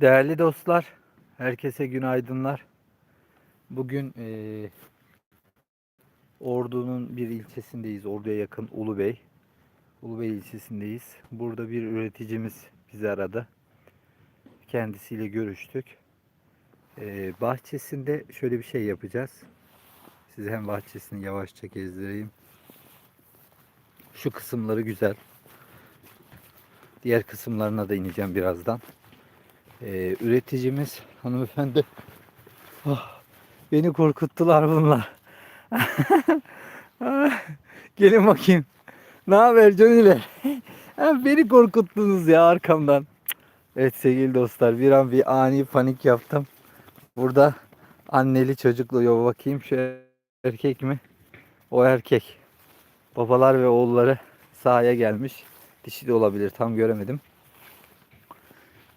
Değerli dostlar, herkese günaydınlar. Bugün eee Ordu'nun bir ilçesindeyiz. Ordu'ya yakın Ulubey. Ulubey ilçesindeyiz. Burada bir üreticimiz bizi aradı. Kendisiyle görüştük. Eee, bahçesinde şöyle bir şey yapacağız. Size hem bahçesini yavaşça gezdireyim. Şu kısımları güzel. Diğer kısımlarına da ineceğim birazdan. Ee, üreticimiz hanımefendi Ah, beni korkuttular bunlar. Ah, Gelin bakayım. Ne haber Coniler? Ha, beni korkuttunuz ya arkamdan. Evet sevgili dostlar bir an bir ani panik yaptım. Burada anneli çocuklu yo bakayım şu erkek mi? O erkek. Babalar ve oğulları sahaya gelmiş. Dişi de olabilir tam göremedim.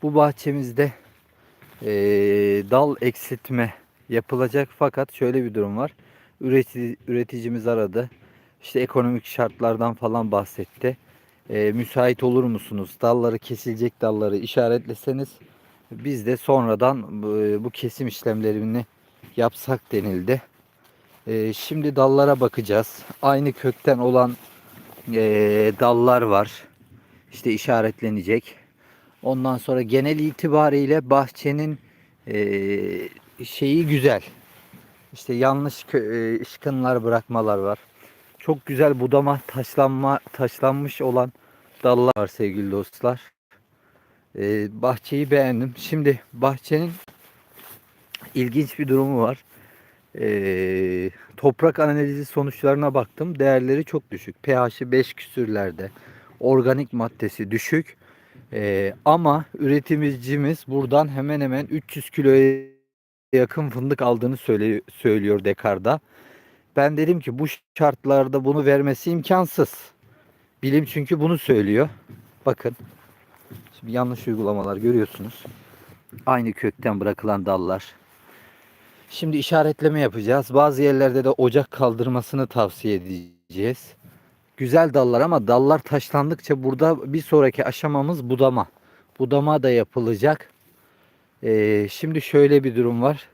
Bu bahçemizde eee, dal eksiltme yapılacak fakat şöyle bir durum var. Üretici, üreticimiz aradı. İşte ekonomik şartlardan falan bahsetti. Eee, müsait olur musunuz? Dalları kesilecek dalları işaretleseniz biz de sonradan bu, bu kesim işlemlerini yapsak denildi. Eee, şimdi dallara bakacağız. Aynı kökten olan eee, dallar var. İşte işaretlenecek. Ondan sonra genel itibariyle bahçenin eee, şeyi güzel. İşte yanlış eee, ışkınlar bırakmalar var. Çok güzel budama taşlanma taşlanmış olan dallar var sevgili dostlar. Eee, bahçeyi beğendim. Şimdi bahçenin ilginç bir durumu var. Eee, toprak analizi sonuçlarına baktım. Değerleri çok düşük. pH'i 5 küsürlerde. Organik maddesi düşük. Ee, ama üretimcimiz buradan hemen hemen 300 kiloya yakın fındık aldığını söylüyor Dekar'da. Ben dedim ki bu şartlarda bunu vermesi imkansız. Bilim çünkü bunu söylüyor. Bakın. Şimdi yanlış uygulamalar görüyorsunuz. Aynı kökten bırakılan dallar. Şimdi işaretleme yapacağız. Bazı yerlerde de ocak kaldırmasını tavsiye edeceğiz. Güzel dallar ama dallar taşlandıkça burada bir sonraki aşamamız budama. Budama da yapılacak. Ee, şimdi şöyle bir durum var.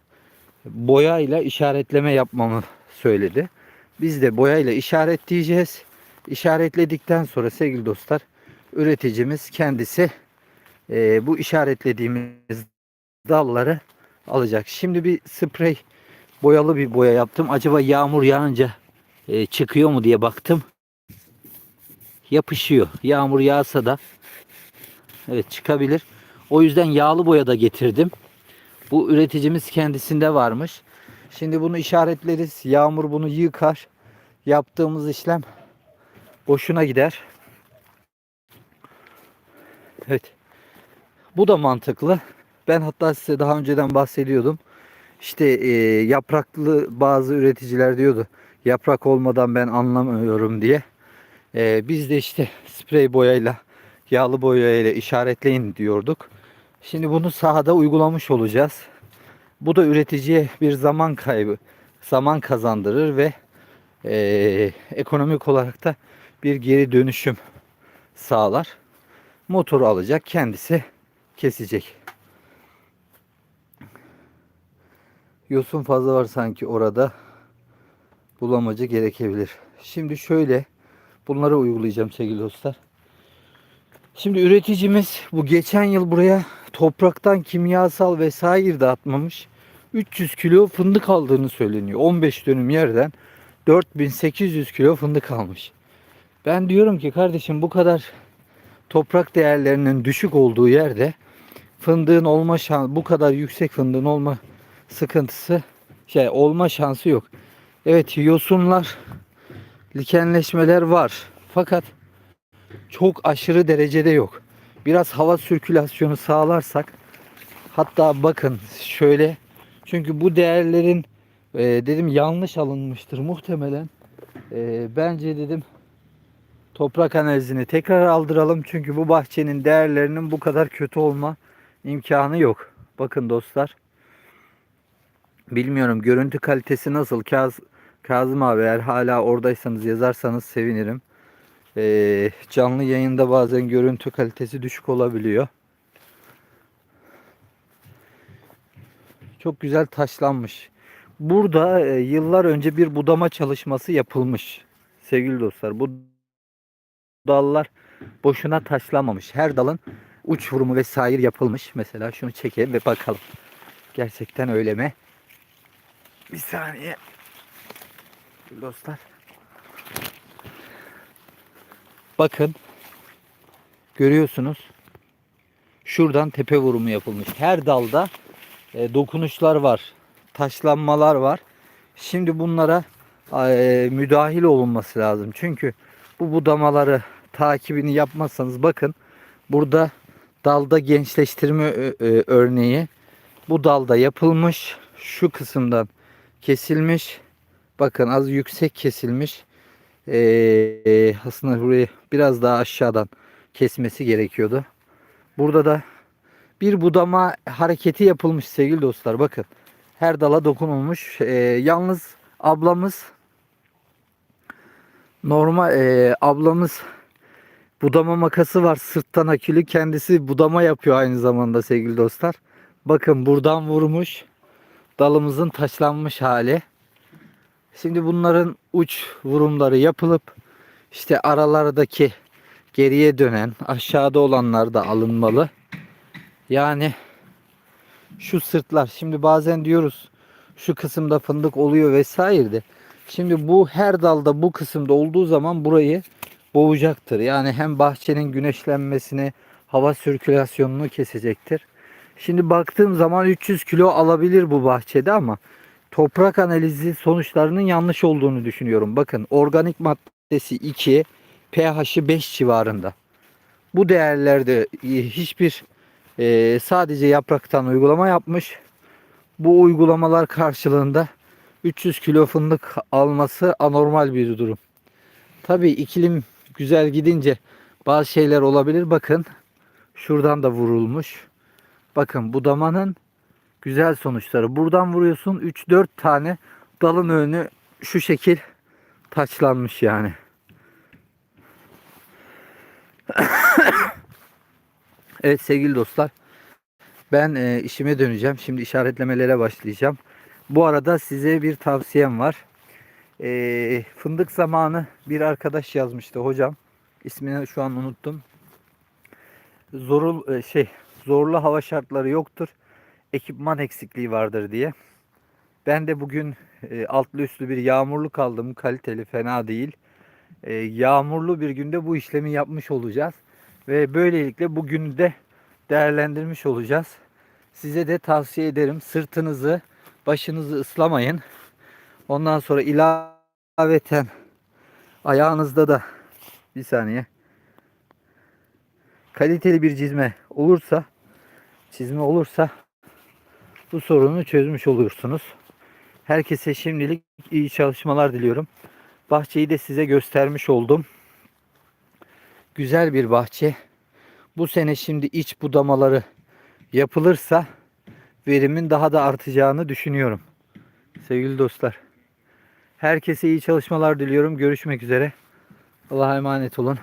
Boyayla işaretleme yapmamı söyledi. Biz de boyayla işaretleyeceğiz. İşaretledikten sonra sevgili dostlar üreticimiz kendisi e, bu işaretlediğimiz dalları alacak. Şimdi bir sprey boyalı bir boya yaptım. Acaba yağmur yağınca e, çıkıyor mu diye baktım yapışıyor. Yağmur yağsa da evet çıkabilir. O yüzden yağlı boya da getirdim. Bu üreticimiz kendisinde varmış. Şimdi bunu işaretleriz. Yağmur bunu yıkar. Yaptığımız işlem boşuna gider. Evet. Bu da mantıklı. Ben hatta size daha önceden bahsediyordum. İşte e, yapraklı bazı üreticiler diyordu. Yaprak olmadan ben anlamıyorum diye. Ee, biz de işte sprey boyayla, yağlı boyayla işaretleyin diyorduk. Şimdi bunu sahada uygulamış olacağız. Bu da üreticiye bir zaman kaybı, zaman kazandırır ve eee, ekonomik olarak da bir geri dönüşüm sağlar. Motoru alacak, kendisi kesecek. Yosun fazla var sanki orada. Bulamacı gerekebilir. Şimdi şöyle Bunları uygulayacağım sevgili dostlar. Şimdi üreticimiz bu geçen yıl buraya topraktan kimyasal vesaire de atmamış. 300 kilo fındık aldığını söyleniyor. 15 dönüm yerden 4800 kilo fındık almış. Ben diyorum ki kardeşim bu kadar toprak değerlerinin düşük olduğu yerde fındığın olma şansı bu kadar yüksek fındığın olma sıkıntısı şey olma şansı yok. Evet yosunlar likenleşmeler var. Fakat çok aşırı derecede yok. Biraz hava sirkülasyonu sağlarsak hatta bakın şöyle çünkü bu değerlerin e, dedim yanlış alınmıştır muhtemelen. E, bence dedim toprak analizini tekrar aldıralım çünkü bu bahçenin değerlerinin bu kadar kötü olma imkanı yok. Bakın dostlar. Bilmiyorum görüntü kalitesi nasıl? Kaz Kazım abi eğer hala oradaysanız yazarsanız sevinirim. Ee, canlı yayında bazen görüntü kalitesi düşük olabiliyor. Çok güzel taşlanmış. Burada e, yıllar önce bir budama çalışması yapılmış. Sevgili dostlar bu dallar boşuna taşlanmamış. Her dalın uç vurumu vesaire yapılmış. Mesela şunu çekelim ve bakalım. Gerçekten öyle mi? Bir saniye. Dostlar. Bakın. Görüyorsunuz. Şuradan tepe vurumu yapılmış. Her dalda e, dokunuşlar var. Taşlanmalar var. Şimdi bunlara e, müdahil olunması lazım. Çünkü bu budamaları takibini yapmazsanız bakın burada dalda gençleştirme örneği bu dalda yapılmış. Şu kısımdan kesilmiş. Bakın az yüksek kesilmiş. Ee, aslında burayı biraz daha aşağıdan kesmesi gerekiyordu. Burada da bir budama hareketi yapılmış sevgili dostlar. Bakın her dala dokunulmuş. Ee, yalnız ablamız normal e, ablamız budama makası var sırttan akülü. Kendisi budama yapıyor aynı zamanda sevgili dostlar. Bakın buradan vurmuş. Dalımızın taşlanmış hali. Şimdi bunların uç vurumları yapılıp işte aralardaki geriye dönen aşağıda olanlar da alınmalı. Yani şu sırtlar şimdi bazen diyoruz şu kısımda fındık oluyor vesaire de. Şimdi bu her dalda bu kısımda olduğu zaman burayı boğacaktır. Yani hem bahçenin güneşlenmesini, hava sirkülasyonunu kesecektir. Şimdi baktığım zaman 300 kilo alabilir bu bahçede ama toprak analizi sonuçlarının yanlış olduğunu düşünüyorum. Bakın organik maddesi 2, pH'i 5 civarında. Bu değerlerde e, hiçbir e, sadece yapraktan uygulama yapmış. Bu uygulamalar karşılığında 300 kilo fındık alması anormal bir durum. Tabii iklim güzel gidince bazı şeyler olabilir. Bakın şuradan da vurulmuş. Bakın budamanın güzel sonuçları. Buradan vuruyorsun 3-4 tane dalın önü şu şekil taçlanmış yani. evet sevgili dostlar. Ben e, işime döneceğim. Şimdi işaretlemelere başlayacağım. Bu arada size bir tavsiyem var. E, fındık zamanı bir arkadaş yazmıştı hocam. İsmini şu an unuttum. Zorul e, şey zorlu hava şartları yoktur. Ekipman eksikliği vardır diye. Ben de bugün e, altlı üstlü bir yağmurlu kaldım. Kaliteli fena değil. E, yağmurlu bir günde bu işlemi yapmış olacağız. Ve böylelikle bugün de değerlendirmiş olacağız. Size de tavsiye ederim. Sırtınızı, başınızı ıslamayın. Ondan sonra ilaveten ayağınızda da bir saniye kaliteli bir çizme olursa çizme olursa bu sorunu çözmüş olursunuz. Herkese şimdilik iyi çalışmalar diliyorum. Bahçeyi de size göstermiş oldum. Güzel bir bahçe. Bu sene şimdi iç budamaları yapılırsa verimin daha da artacağını düşünüyorum. Sevgili dostlar. Herkese iyi çalışmalar diliyorum. Görüşmek üzere. Allah'a emanet olun.